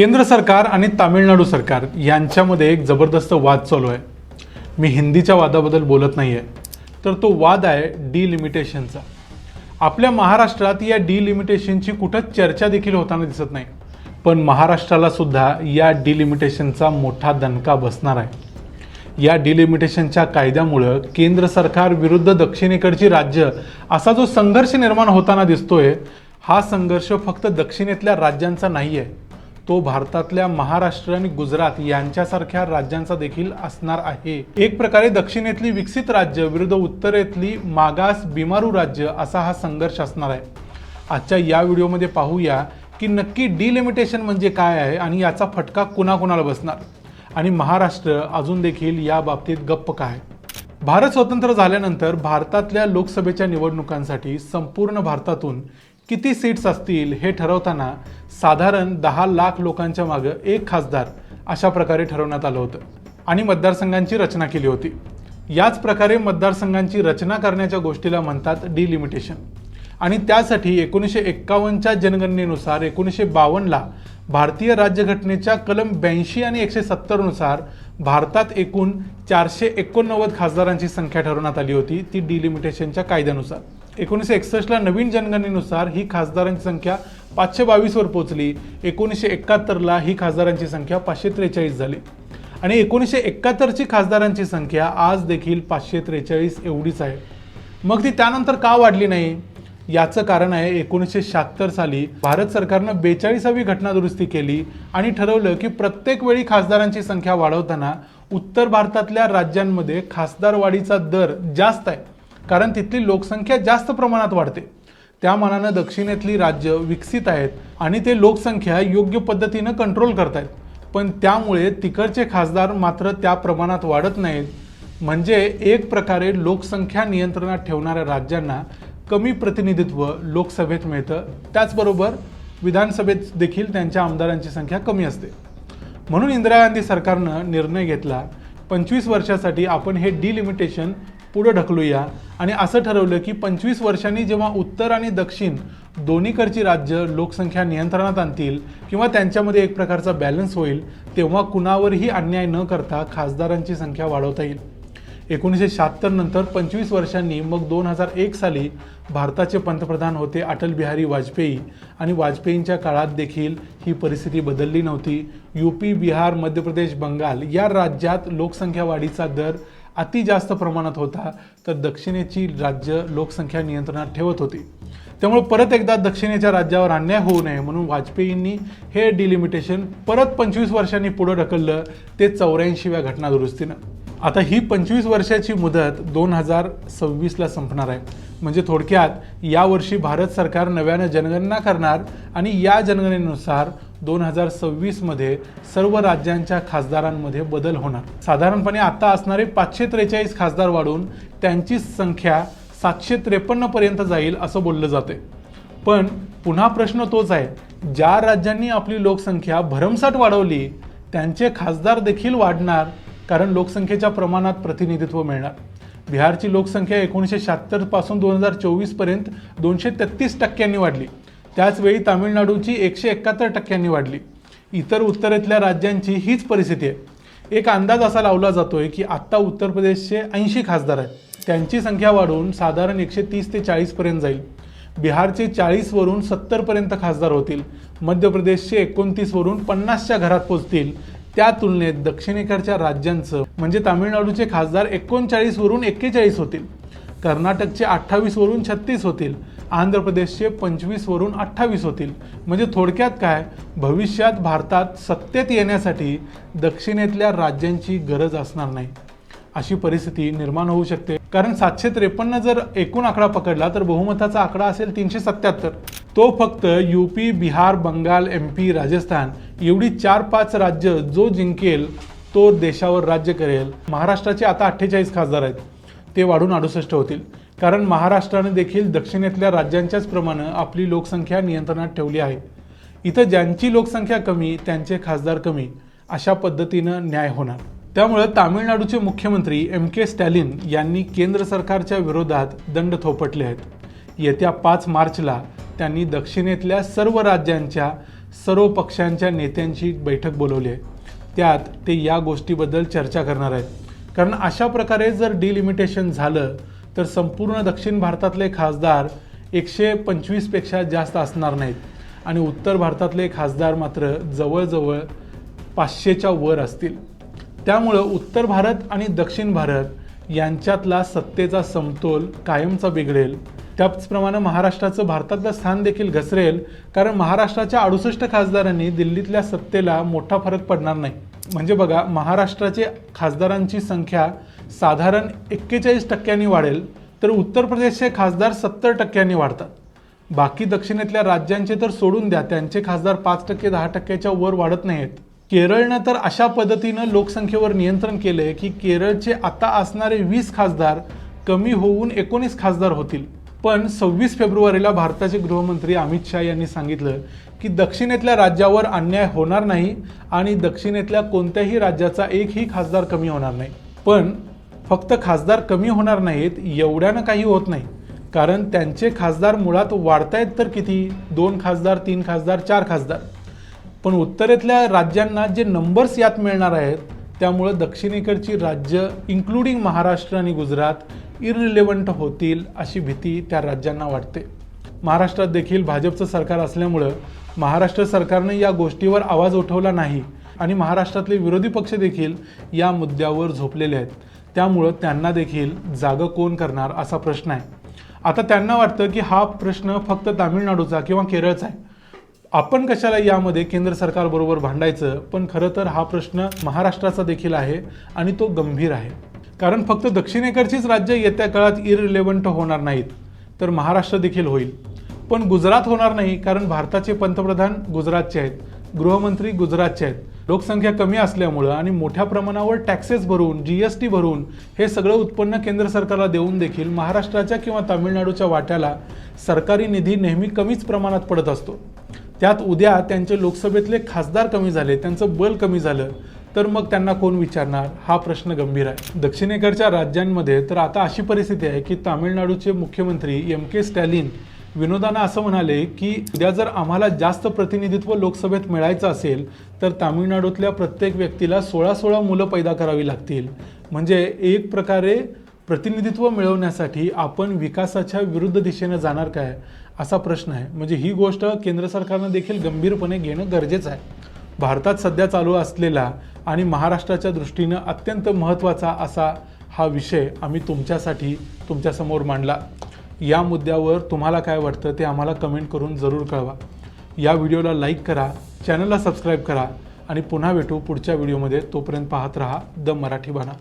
केंद्र सरकार आणि तामिळनाडू सरकार यांच्यामध्ये एक जबरदस्त वाद चालू आहे. मी हिंदीच्या वादाबद्दल बोलत नाही आहे तर तो वाद आहे डिलिमिटेशनचा आपल्या महाराष्ट्रात या डिलिमिटेशनची कुठं चर्चा देखील होताना दिसत नाही पण महाराष्ट्राला सुद्धा या डिलिमिटेशनचा मोठा दणका बसणार आहे. या डिलिमिटेशनच्या कायद्यामुळं केंद्र सरकार विरुद्ध दक्षिणेकडची राज्य असा जो संघर्ष निर्माण होताना दिसतोय हा संघर्ष फक्त दक्षिणेतल्या राज्यांचा नाही आहे तो भारतातल्या महाराष्ट्र आणि गुजरात यांच्यासारख्या राज्यांचा देखील असणार आहे. एक प्रकारे दक्षिणेतली विकसित राज्य विरुद्ध उत्तरेतली मागास बिमारू राज्य असा हा संघर्ष असणार आहे. आजच्या या व्हिडिओमध्ये पाहूया की नक्की डिलिमिटेशन म्हणजे काय आहे आणि याचा फटका कुणाकुणाला बसणार? आणि महाराष्ट्र अजून देखील या बाबतीत गप्प काय भारत स्वतंत्र झाल्यानंतर भारतातल्या लोकसभेच्या निवडणुकांसाठी संपूर्ण भारतातून किती सीट्स असतील हे ठरवताना साधारण दहा लाख लोकांच्या मागं एक खासदार अशा प्रकारे ठरवण्यात आलं होतं. आणि मतदारसंघांची रचना केली होती. याच प्रकारे मतदारसंघांची रचना करण्याच्या गोष्टीला म्हणतात डिलिमिटेशन आणि त्यासाठी एकोणीसशे एक्कावन्नच्या जनगणनेनुसार एकोणीसशे बावन्नला भारतीय राज्यघटनेच्या कलम ब्याऐंशी आणि एकशे सत्तरनुसार भारतात एकूण चारशे एकोणनव्वद खासदारांची संख्या ठरवण्यात आली होती ती डिलिमिटेशनच्या कायद्यानुसार. एकोणीसशे एकसष्टला नवीन जनगणनेनुसार ही खासदारांची संख्या पाचशे बावीसवर पोहोचली. एकोणीसशे एकाहत्तरला ही खासदारांची संख्या पाचशे त्रेचाळीस झाली. आणि एकोणीसशे एकाहत्तरची खासदारांची संख्या आज देखील पाचशे त्रेचाळीस एवढीच आहे. मग ती त्यानंतर का वाढली नाही? याचं कारण आहे एकोणीसशे शहात्तर साली भारत सरकारनं बेचाळीसावी घटनादुरुस्ती केली आणि ठरवलं की प्रत्येक वेळी खासदारांची संख्या वाढवताना उत्तर भारतातल्या राज्यांमध्ये खासदार वाढीचा दर जास्त आहे. कारण तिथली लोकसंख्या जास्त प्रमाणात वाढते. त्या मानानं दक्षिणेतली राज्य विकसित आहेत आणि ते लोकसंख्या योग्य पद्धतीनं कंट्रोल करतायत. पण त्यामुळे तिकडचे खासदार मात्र त्या प्रमाणात वाढत नाहीत. म्हणजे एक प्रकारे लोकसंख्या नियंत्रणात ठेवणाऱ्या राज्यांना कमी प्रतिनिधित्व लोकसभेत मिळतं. त्याचबरोबर विधानसभेत देखील त्यांच्या आमदारांची संख्या कमी असते. म्हणून इंदिरा गांधी सरकारनं निर्णय घेतला पंचवीस वर्षासाठी आपण हे डिलिमिटेशन पुढं ढकलूया. आणि असं ठरवलं की पंचवीस वर्षांनी जेव्हा उत्तर आणि दक्षिण दोन्हीकडची राज्य लोकसंख्या नियंत्रणात आणतील किंवा त्यांच्यामध्ये एक प्रकारचा बॅलन्स होईल तेव्हा कुणावरही अन्याय न करता खासदारांची संख्या वाढवता येईल. एकोणीसशे शहात्तर नंतर पंचवीस वर्षांनी मग दोन हजार एक साली भारताचे पंतप्रधान होते अटल बिहारी वाजपेयी. आणि वाजपेयींच्या काळात देखील ही परिस्थिती बदलली नव्हती. यू पी बिहार मध्य प्रदेश बंगाल या राज्यात लोकसंख्या वाढीचा दर अति जास्त प्रमाणात होता तर दक्षिणेची राज्य लोकसंख्या नियंत्रणात ठेवत होती. त्यामुळे परत एकदा दक्षिणेच्या राज्यावर अन्याय होऊ नये म्हणून वाजपेयींनी हे डिलिमिटेशन परत पंचवीस वर्षांनी पुढं ढकललं ते चौऱ्याऐंशीव्या घटना दुरुस्तीनं. आता ही पंचवीस वर्षाची मुदत दोन हजार सव्वीसला संपणार आहे. म्हणजे थोडक्यात यावर्षी भारत सरकार नव्यानं जनगणना करणार आणि या जनगणनेनुसार दोन हजार सव्वीसमध्ये सर्व राज्यांच्या खासदारांमध्ये बदल होणार. साधारणपणे आता असणारे पाचशे त्रेचाळीस खासदार वाढून त्यांची संख्या सातशे त्रेपन्नपर्यंत जाईल असं बोललं जाते पण पुन्हा प्रश्न तोच आहे ज्या राज्यांनी आपली लोकसंख्या भरमसाठ वाढवली त्यांचे खासदार देखील वाढणार कारण लोकसंख्येच्या प्रमाणात प्रतिनिधित्व मिळणार. बिहारची लोकसंख्या एकोणीसशे शहात्तरपासून दोन हजार चोवीसपर्यंत दोनशे तेहतीस टक्क्यांनी वाढली. त्याचवेळी तामिळनाडूची एकशे एकाहत्तर टक्क्यांनी वाढली. इतर उत्तरेतल्या राज्यांची हीच परिस्थिती आहे. एक अंदाज असा लावला जातोय की आत्ता उत्तर प्रदेशचे ऐंशी खासदार आहेत. त्यांची संख्या वाढून साधारण एकशे तीस ते चाळीसपर्यंत जाईल. बिहारचे चाळीसवरून सत्तरपर्यंत खासदार होतील. मध्य प्रदेशचे एकोणतीसवरून पन्नासच्या घरात पोचतील. त्या तुलनेत दक्षिणेकडच्या राज्यांचं म्हणजे तामिळनाडूचे खासदार एकोणचाळीसवरून एक्केचाळीस होतील. कर्नाटकचे अठ्ठावीसवरून छत्तीस होतील आंध्र प्रदेशचे पंचवीसवरून अठ्ठावीस होतील. म्हणजे थोडक्यात काय? भविष्यात भारतात सत्तेत येण्यासाठी दक्षिणेतल्या राज्यांची गरज असणार नाही. अशी परिस्थिती निर्माण होऊ शकते. कारण सातशे त्रेपन्न जर एकूण आकडा पकडला तर बहुमताचा आकडा असेल तीनशे सत्याहत्तर तो फक्त UP Bihar Bengal M P Rajasthan एवढी चार पाच राज्य जो जिंकेल तो देशावर राज्य करेल. महाराष्ट्राचे आता अठ्ठेचाळीस खासदार आहेत. ते वाढून अडुसष्ट होतील. कारण महाराष्ट्राने देखील दक्षिणेतल्या राज्यांच्याच प्रमाणे आपली लोकसंख्या नियंत्रणात ठेवली आहे. इथं ज्यांची लोकसंख्या कमी त्यांचे खासदार कमी अशा पद्धतीनं न्याय होणार. त्यामुळे तामिळनाडूचे मुख्यमंत्री एम के स्टॅलिन यांनी केंद्र सरकारच्या विरोधात दंड थोपटले आहेत. येत्या पाच मार्चला त्यांनी दक्षिणेतल्या सर्व राज्यांच्या सर्व पक्षांच्या नेत्यांची बैठक बोलवली आहे. त्यात ते या गोष्टीबद्दल चर्चा करणार आहेत. कारण अशा प्रकारे जर डिलिमिटेशन झालं तर संपूर्ण दक्षिण भारतातले खासदार एकशे पंचवीसपेक्षा जास्त असणार नाहीत. आणि उत्तर भारतातले खासदार मात्र जवळजवळ पाचशेच्या वर असतील. त्यामुळं उत्तर भारत आणि दक्षिण भारत यांच्यातला सत्तेचा समतोल कायमचा बिघडेल. त्याचप्रमाणे महाराष्ट्राचं भारतातलं स्थान देखील घसरेल कारण महाराष्ट्राच्या अडुसष्ट खासदारांनी दिल्लीतल्या सत्तेला मोठा फरक पडणार नाही. म्हणजे बघा महाराष्ट्राचे खासदारांची संख्या साधारण एक्केचाळीस टक्क्यांनी वाढेल तर उत्तर प्रदेशचे खासदार सत्तर टक्क्यांनी वाढतात. बाकी दक्षिणेतल्या राज्यांचे तर सोडून द्या त्यांचे खासदार पाच टक्के दहा टक्क्याच्या वर वाढत नाहीत. केरळनं तर अशा पद्धतीनं लोकसंख्येवर नियंत्रण केलं आहे की केरळचे आता असणारे वीस खासदार कमी होऊन एकोणीस खासदार होतील. पण सव्वीस फेब्रुवारीला भारताचे गृहमंत्री अमित शहा यांनी सांगितलं की दक्षिणेतल्या राज्यावर अन्याय होणार नाही आणि दक्षिणेतल्या कोणत्याही राज्याचा एकही खासदार कमी होणार नाही. पण फक्त खासदार कमी होणार नाहीत एवढ्यानं काही होत नाही. कारण त्यांचे खासदार मुळात वाढतायत तर किती? दोन खासदार तीन खासदार चार खासदार. पण उत्तरेतल्या राज्यांना जे नंबर्स यात मिळणार आहेत त्यामुळं दक्षिणेकडची राज्य इन्क्लुडिंग महाराष्ट्र आणि गुजरात इररिलेवंट होतील अशी भीती त्या राज्यांना वाटते. महाराष्ट्रात देखील भाजपचं सरकार असल्यामुळं महाराष्ट्र सरकारने या गोष्टीवर आवाज उठवला नाही आणि महाराष्ट्रातले विरोधी पक्ष देखील या मुद्द्यावर झोपलेले आहेत. त्यामुळं त्यांना देखील जागं कोण करणार असा प्रश्न आहे. आता त्यांना वाटतं की हा प्रश्न फक्त तामिळनाडूचा किंवा केरळचा आहे. आपण कशाला यामध्ये केंद्र सरकारबरोबर भांडायचं? पण खरं तर हा प्रश्न महाराष्ट्राचा देखील आहे आणि तो गंभीर आहे. कारण फक्त दक्षिणेकडचीच राज्य येत्या काळात इररिलेवंट होणार नाहीत तर महाराष्ट्र देखील होईल. पण गुजरात होणार नाही कारण भारताचे पंतप्रधान गुजरातचे आहेत गृहमंत्री गुजरातचे आहेत. लोकसंख्या कमी असल्यामुळं आणि मोठ्या प्रमाणावर टॅक्सेस भरून जी एस टी भरून हे सगळं उत्पन्न केंद्र सरकारला देऊन देखील महाराष्ट्राच्या किंवा तामिळनाडूच्या वाट्याला सरकारी निधी नेहमी कमीच प्रमाणात पडत असतो. त्यात उद्या त्यांचे लोकसभेतले खासदार कमी झाले त्यांचं बल कमी झालं तर मग त्यांना कोण विचारणार? हा प्रश्न गंभीर आहे. दक्षिणेकडच्या राज्यांमध्ये तर आता अशी परिस्थिती आहे की तामिळनाडूचे मुख्यमंत्री एम के स्टॅलिन विनोदानं असं म्हणाले की उद्या जर आम्हाला जास्त प्रतिनिधित्व लोकसभेत मिळायचं असेल तर तामिळनाडूतल्या प्रत्येक व्यक्तीला सोळा सोळा मुलं पैदा करावी लागतील. म्हणजे एक प्रकारे प्रतिनिधित्व मिळवण्यासाठी आपण विकासाच्या विरुद्ध दिशेने जाणार काय? असा प्रश्न आहे. म्हणजे ही गोष्ट केंद्र सरकारनं देखील गंभीरपणे घेणं गरजेचं आहे. भारतात सध्या चालू असलेला आणि महाराष्ट्राच्या दृष्टीनं अत्यंत महत्त्वाचा असा हा विषय आम्ही तुमच्यासाठी तुमच्यासमोर मांडला. या मुद्द्यावर तुम्हाला काय वाटतं ते आम्हाला कमेंट करून जरूर कळवा. या व्हिडिओला लाईक करा चॅनलला सबस्क्राईब करा आणि पुन्हा भेटू पुढच्या व्हिडिओमध्ये. तोपर्यंत पाहत रहा द मराठी बाणा.